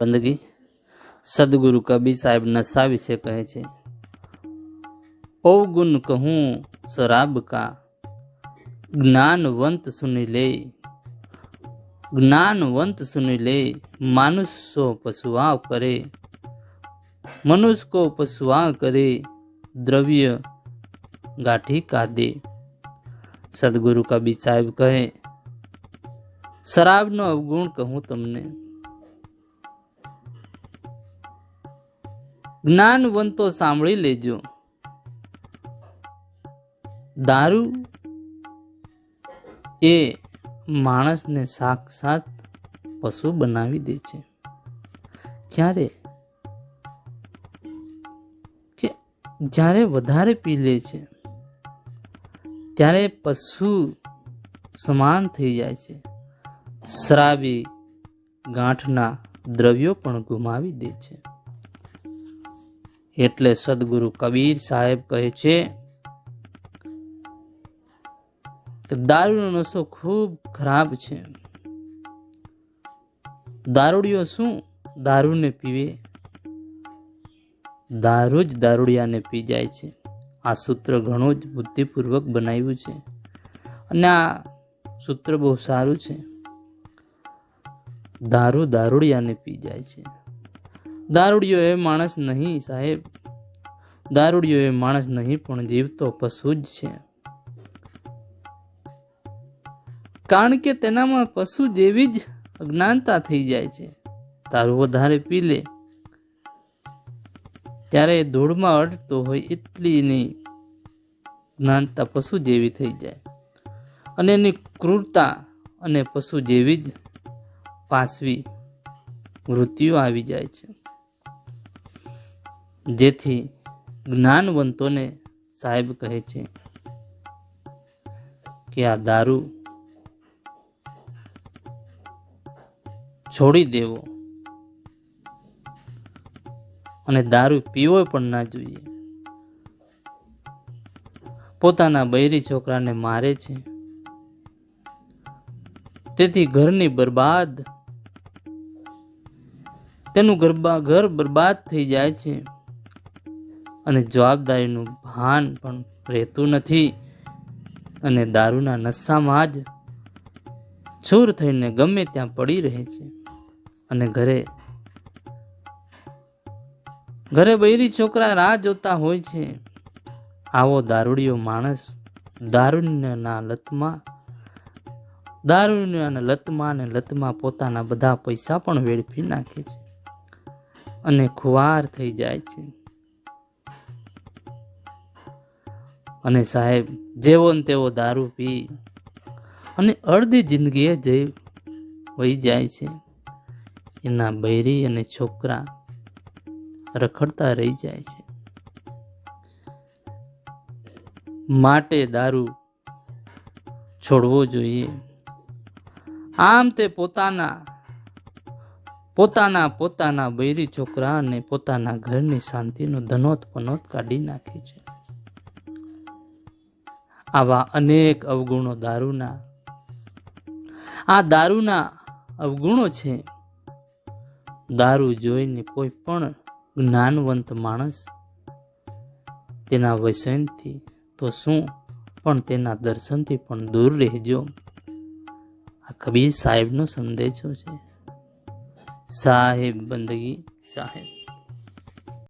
બંદગી. સદગુરુ કબીર સાહેબ નશા વિશે કહે છે અવગુણ કહું, શરાબ કા? જ્ઞાનવંત સુની લે. જ્ઞાનવંત સુની લે. માનુષ સો કરે. મનુષ્ય કો પશુઆ કરે. દ્રવ્ય ગાઠી કાદે સદગુરુ કબીર સાહેબ કહે, શરાબનો અવગુણ કહું તમને. જ્ઞાનવંતો સાંભળી લેજો. દારૂ એ માણસને સાક્ષાત પશુ બનાવી દે છે. ક્યારે? કે જ્યારે વધારે પી લે છે, ત્યારે પશુ સમાન થઈ જાય છે. શરાબી ગાંઠના દ્રવ્યો પણ ગુમાવી દે છે. એટલે સદગુરુ કબીર સાહેબ કહે છે કે દારૂનો નશો ખૂબ ખરાબ છે. દારૂડિયો શું? દારૂને પીવે. દારૂ જ દારૂડિયાને પી જાય છે. આ સૂત્ર ઘણું જ બુદ્ધિપૂર્વક બનાવ્યું છે. અને આ સૂત્ર બહુ સારું છે. દારૂ દારૂડિયાને પી જાય છે. દારૂડિયો એ માણસ નહીં સાહેબ. દારૂડિયો એ માણસ નહીં, પણ જીવતો પશુ જ છે. કારણ કે તેનામાં પશુ જેવી જ અજ્ઞાનતા થઈ જાય છે. દારૂ વધારે પી લે. ત્યારે ધૂળમાં અડતો હોય એટલી એની જ્ઞાનતા પશુ જેવી થઈ જાય. અને એની ક્રૂરતા અને પશુ જેવી જ પાસવી વૃત્તિઓ આવી જાય છે. જેથી જ્ઞાનવંતોને સાહેબ કહે છે કે આ દારૂ છોડી દેવો. અને દારૂ પીવો પણ ના જોઈએ. પોતાના બૈરી છોકરાને મારે છે. તેથી ઘરની બરબાદ, તેનું ઘર બરબાદ થઈ જાય છે. અને જવાબદારીનું ભાન પણ રહેતું નથી અને દારૂના નશામાં જ છૂર થઈને ગમે ત્યાં પડી રહે છે. અને ઘરે ઘરે બૈરી છોકરા રાહ જોતા હોય છે. આવો દારૂડિયો માણસ દારૂના લતમાં દારૂના લતમાં અને લતમાં પોતાના બધા પૈસા પણ વેડફી નાખે છે. અને ખુવાર થઈ જાય છે. અને સાહેબ, જેવો ને તેવો દારૂ પી અને અડધી જિંદગીએ જઈ વહી જાય છે, એના બૈરી અને છોકરા રખડતા રહી જાય છે. માટે દારૂ છોડવો જોઈએ. આમ તે પોતાના પોતાના પોતાના બૈરી છોકરા અને પોતાના ઘરની શાંતિનો ધનોત પનોત કાઢી નાખે છે. આવા અનેક અવગુણો દારૂના. આ દારૂના અવગુણો છે, દારૂ જોઈને કોઈ પણ જ્ઞાનવંત માણસ તેના વ્યસનથી તો શું, પણ તેના દર્શનથી પણ દૂર રહેજો. આ કબીર સાહેબનો સંદેશો છે. સાહેબ, બંદગી સાહેબ.